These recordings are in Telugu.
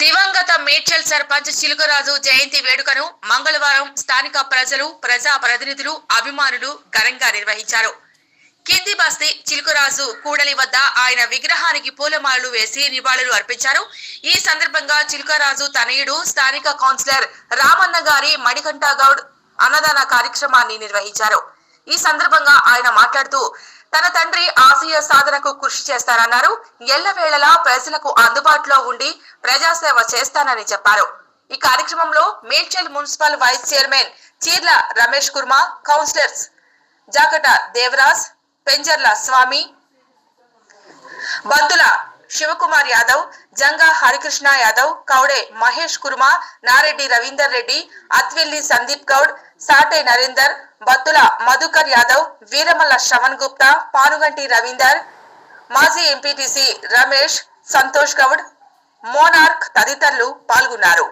దివంగత మేడ్చల్ సర్పంచ్ చిలుకరాజు జయంతి వేడుకను మంగళవారం స్థానిక ప్రజలు ప్రజా ప్రతినిధులు అభిమానులు ఘనంగా నిర్వహించారు. కింది బస్తీ చిలుకరాజు కూడలి వద్ద ఆయన విగ్రహానికి పూలమాలలు వేసి నివాళులు అర్పించారు. ఈ సందర్భంగా చిలుకరాజు తనయుడు స్థానిక కౌన్సిలర్ రామన్న గారి మణికంఠ గౌడ్ అన్నదాన కార్యక్రమాన్ని నిర్వహించారు. ఈ సందర్భంగా ఆయన మాట్లాడుతూ తన తండ్రి ఆశయ సాధనకు కృషి చేస్తానన్నారు. ఎల్లవేళలా ప్రజలకు అందుబాటులో ఉండి ప్రజాసేవ చేస్తానని చెప్పారు. ఈ కార్యక్రమంలో Medchal municipal vice chairman Cheerla Ramesh Kurma councillors Jakata Devaraj Penjarla Swamy Banthula Shivakumar Yadav Janga Harikrishna Yadav Kaude Mahesh Kurma Nareddy Ravinder Reddy Athvilli Sandeep Goud Sate Narender Battula Madhukar Yadav Veeramalla Shravan Gupta Panuganti Ravinder మాజీ ఎంపీటీసీ రమేష్ సంతోష్ గౌడ్ మోనార్క్ తదితరులు పాల్గొన్నారు.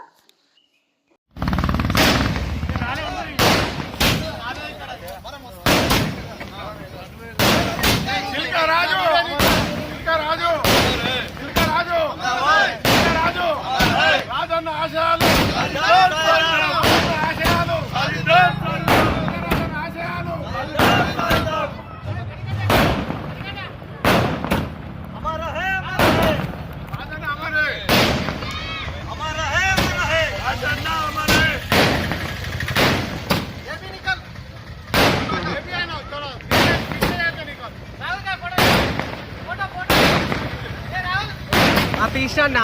happy siya